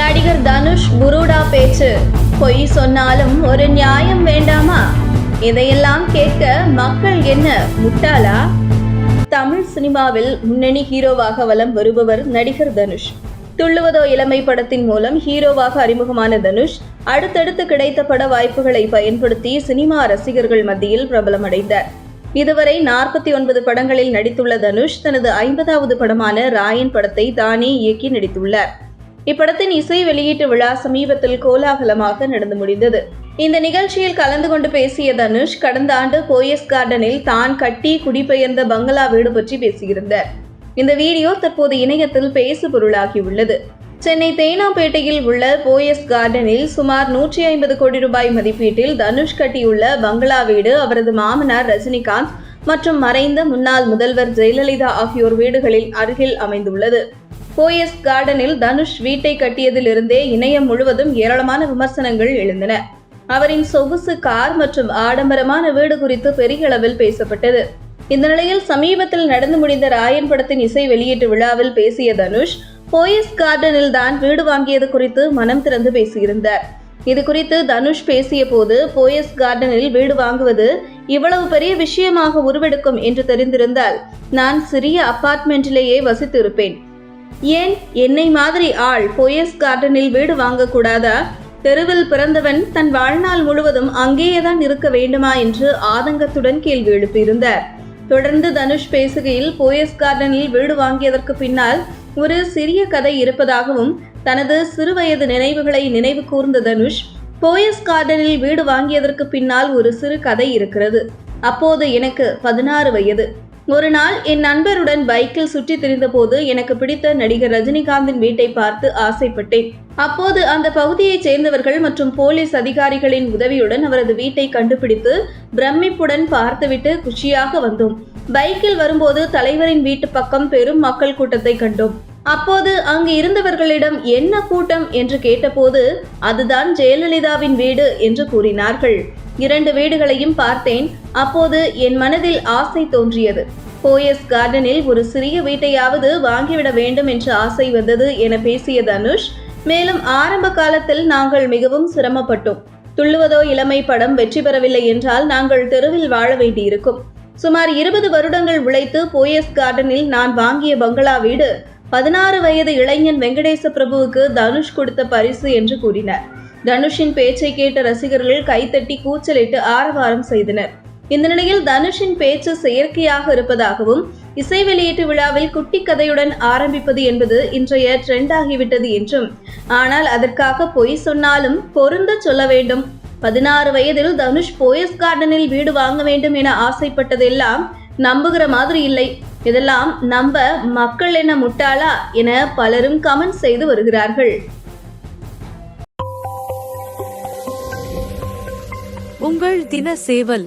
நடிகர் தனுஷ் புருடா பேச்சு. பொய் சொன்னாலும் ஒரு நியாயம் வேண்டாமா? இதையெல்லாம் கேட்க மக்கள் என்ன முட்டாளா? தமிழ் சினிமாவில் முன்னணி ஹீரோவாக வலம் வருபவர் நடிகர் தனுஷ். துள்ளுவதோ இளமை படத்தின் மூலம் ஹீரோவாக அறிமுகமான தனுஷ் அடுத்தடுத்து கிடைத்த பட வாய்ப்புகளை பயன்படுத்தி சினிமா ரசிகர்கள் மத்தியில் பிரபலமடைந்தார். இதுவரை நாற்பத்தி ஒன்பது படங்களில் நடித்துள்ள தனுஷ் தனது ஐம்பதாவது படமான ராயன் படத்தை தானே இயக்கி நடித்துள்ளார். இப்படத்தின் இசை வெளியீட்டு விழா சமீபத்தில் கோலாகலமாக நடந்து முடிந்தது. இந்த நிகழ்ச்சியில் கலந்து கொண்டு பேசிய தனுஷ் கடந்த ஆண்டு போயஸ் கார்டனில் தான் கட்டி குடிபெயர்ந்த பங்களா வீடு பற்றி பேசியிருந்தார். இந்த வீடியோ தற்போது இணையத்தில் பேசு பொருளாகியுள்ளது சென்னை தேனாம்பேட்டையில் உள்ள போயஸ் கார்டனில் சுமார் நூற்றி ஐம்பது கோடி ரூபாய் மதிப்பீட்டில் தனுஷ் கட்டியுள்ள பங்களா வீடு அவரது மாமனார் ரஜினிகாந்த் மற்றும் மறைந்த முன்னாள் முதல்வர் ஜெயலலிதா ஆகியோர் வீடுகளில் அருகில் அமைந்துள்ளது. போயஸ் கார்டனில் தனுஷ் வீட்டை கட்டியதிலிருந்தே இணையம் முழுவதும் ஏராளமான விமர்சனங்கள் எழுந்தன. அவரின் சொகுசு கார் மற்றும் ஆடம்பரமான வீடு குறித்து பெரிய அளவில் பேசப்பட்டது. இந்த நிலையில் சமீபத்தில் நடந்து முடிந்த ராயன் படத்தின் இசை வெளியீட்டு விழாவில் பேசிய தனுஷ் போயஸ் கார்டனில் தான் வீடு வாங்கியது குறித்து மனம் திறந்து பேசியிருந்தார். இது குறித்து தனுஷ் பேசிய போது போயஸ் கார்டனில் வீடு வாங்குவது இவ்வளவு பெரிய விஷயமாக உருவெடுக்கும் என்று தெரிந்திருந்தால் நான் சிறிய அபார்ட்மெண்ட்டிலேயே வசித்திருப்பேன். ஏன் என்னை மாதிரி ஆள் போயஸ் கார்டனில் வீடு வாங்கக்கூடாதா? தெருவில் பிறந்தவன் தன் வாழ்நாள் முழுவதும் அங்கேயேதான் இருக்க வேண்டுமா என்று ஆதங்கத்துடன் கேள்வி எழுப்பியிருந்தார். தொடர்ந்து தனுஷ் பேசுகையில் போயஸ் கார்டனில் வீடு வாங்கியதற்கு பின்னால் ஒரு சிறிய கதை இருப்பதாகவும் தனது சிறுவயது நினைவுகளை நினைவு கூர்ந்த தனுஷ் போயஸ் கார்டனில் வீடு வாங்கியதற்கு பின்னால் ஒரு சிறு கதை இருக்கிறது. அப்போது எனக்கு பதினாறு வயது. ஒரு நாள் என் நண்பருடன் பைக்கில் சுற்றி திரிந்தபோது எனக்கு பிடித்த நடிகர் ரஜினிகாந்தின் வீட்டை பார்த்து ஆசைப்பட்டேன். அப்போது அந்த பகுதியைச் சேர்ந்தவர்கள் மற்றும் போலீஸ் அதிகாரிகளின் உதவியுடன் அவரது வீட்டை கண்டுபிடித்து பிரமிப்புடன் பார்த்துவிட்டு குஷியாக வந்தோம். பைக்கில் வரும்போது தலைவரின் வீட்டு பக்கம் பெரும் மக்கள் கூட்டத்தை கண்டோம். அப்போது அங்கு இருந்தவர்களிடம் என்ன கூட்டம்? என்று கேட்டபோது அதுதான் ஜெயலலிதாவின் வீடு என்று கூறினார்கள். இரண்டு வீடுகளையும் பார்த்தேன். அப்போது என் மனதில் ஆசை தோன்றியது. போயஸ் கார்டனில் ஒரு சிறிய வீட்டையாவது வாங்கிவிட வேண்டும் என்று ஆசை வந்தது என பேசிய தனுஷ் மேலும் ஆரம்ப காலத்தில் நாங்கள் மிகவும் சிரமப்பட்டோம். துள்ளுவதோ இளமை படம் வெற்றி பெறவில்லை என்றால் நாங்கள் தெருவில் வாழ வேண்டியிருக்கும். சுமார் இருபது வருடங்கள் உழைத்து போயஸ் கார்டனில் நான் வாங்கிய பங்களா வீடு பதினாறு வயது இளைஞன் வெங்கடேச பிரபுவுக்கு தனுஷ் கொடுத்த பரிசு என்று கூறினார். தனுஷின் பேச்சை கேட்ட ரசிகர்கள் கைத்தட்டி கூச்சலிட்டு ஆரவாரம் செய்தனர். இந்த நிலையில் தனுஷின் பேச்சு செயற்கையாக இருப்பதாகவும் இசை வெளியீட்டு விழாவில் குட்டி கதையுடன் ஆரம்பிப்பது என்பது இன்றைய ட்ரெண்ட் ஆகிவிட்டது என்றும் ஆனால் அதற்காக பொய் சொன்னாலும் பொருந்த சொல்ல வேண்டும். பதினாறு வயதில் தனுஷ் போயஸ் கார்டனில் வீடு வாங்க வேண்டும் என ஆசைப்பட்டதெல்லாம் நம்புகிற மாதிரி இல்லை. இதெல்லாம் நம்ப மக்கள் என்ன முட்டாளா என பலரும் கமெண்ட் செய்து வருகிறார்கள். உங்கள் தின சேவல்